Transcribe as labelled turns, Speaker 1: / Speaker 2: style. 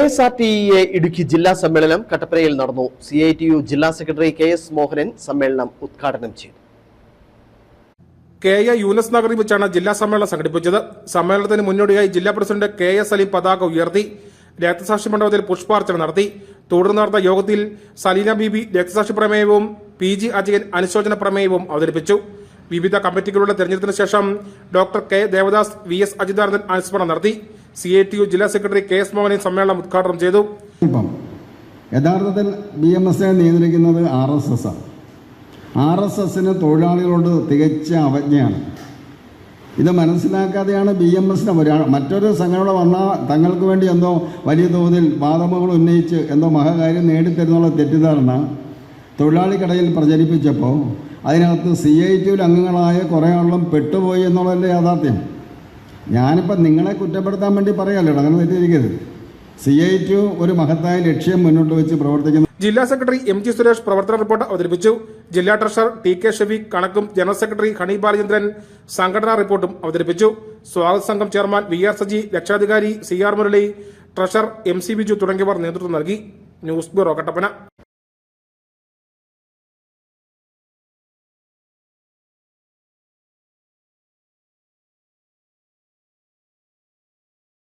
Speaker 1: S R T Idukki ജില്ലാ സമ്മേളനം കട്ടപ്പനയിൽ നടന്നു. സി ഐ ടി യു ജില്ലാ സെക്രട്ടറി കെ എസ് മോഹനൻ സമ്മേളനം ഉദ്ഘാടനം ചെയ്തു.
Speaker 2: കെ എ യൂനസ് നഗറിൽ വെച്ചാണ് ജില്ലാ സമ്മേളനം സംഘടിപ്പിച്ചത്. സമ്മേളനത്തിന് മുന്നോടിയായി ജില്ലാ പ്രസിഡന്റ് കെ എസ് അലി പതാക ഉയർത്തി രക്തസാക്ഷി മണ്ഡപത്തിൽ പുഷ്പാർച്ചന നടത്തി. തുടർന്ന് നടന്ന യോഗത്തിൽ സലീന ബിബി രക്തസാക്ഷി പ്രമേയവും പി ജി അജയൻ അനുശോചന പ്രമേയവും അവതരിപ്പിച്ചു. വിവിധ കമ്മിറ്റികളുടെ തെരഞ്ഞെടുപ്പിന് ശേഷം doctor K. Devadas V. S. Ajithanandan അനുസ്മരണം നടത്തി. സി. I T. യു ജില്ലാ സെക്രട്ടറി കെ. എസ്. മോഹനൻ സമ്മേളനം ഉദ്ഘാടനം ചെയ്തു.
Speaker 3: യഥാർത്ഥത്തിൽ ബി എം എസിനെ നിയന്ത്രിക്കുന്നത് ആർ എസ് എസ് ആണ്. ആർ എസ് എസിന് തൊഴിലാളികളോട് തികച്ച അവജ്ഞയാണ്. ഇത് മനസ്സിലാക്കാതെയാണ് ബി എം എസിന് ഒരാൾ മറ്റൊരു സംഘടന വന്നാൽ തങ്ങൾക്ക് വേണ്ടി എന്തോ വലിയ തോതിൽ വാദമുകൾ ഉന്നയിച്ച് എന്തോ മഹാകാര്യം നേടിത്തരുന്നുള്ള തെറ്റിദ്ധാരണ തൊഴിലാളിക്കടയിൽ പ്രചരിപ്പിച്ചപ്പോൾ അതിനകത്ത് സി ഐ ടിയിൽ അംഗങ്ങളായ കുറേ ആളും പെട്ടുപോയി എന്നുള്ളതിന്റെ യാഥാർത്ഥ്യം. ഞാനിപ്പോൾ നിങ്ങളെ കുറ്റപ്പെടുത്താൻ വേണ്ടി പറയാമല്ലോ അങ്ങനെ തെറ്റിയിരിക്കരുത് സി ഐ ടി ഒരു മഹത്തായ ലക്ഷ്യം മുന്നോട്ട് വെച്ച് പ്രവർത്തിക്കുന്നു
Speaker 2: ജില്ലാ സെക്രട്ടറി എം ജി സുരേഷ് പ്രവർത്തന റിപ്പോർട്ട് അവതരിപ്പിച്ചു. ജില്ലാ ട്രഷറർ ടി കെ ഷഫീഖ് കണക്കും ജനറൽ സെക്രട്ടറി ഹണി ബാലചന്ദ്രൻ സംഘടനാ റിപ്പോർട്ടും അവതരിപ്പിച്ചു. സ്വാഗത സംഘം ചെയർമാൻ വി ആർ സജി രക്ഷാധികാരി C R Murali treasurer M C Biju തുടങ്ങിയവർ നേതൃത്വം നൽകി. News bureau Kattappana.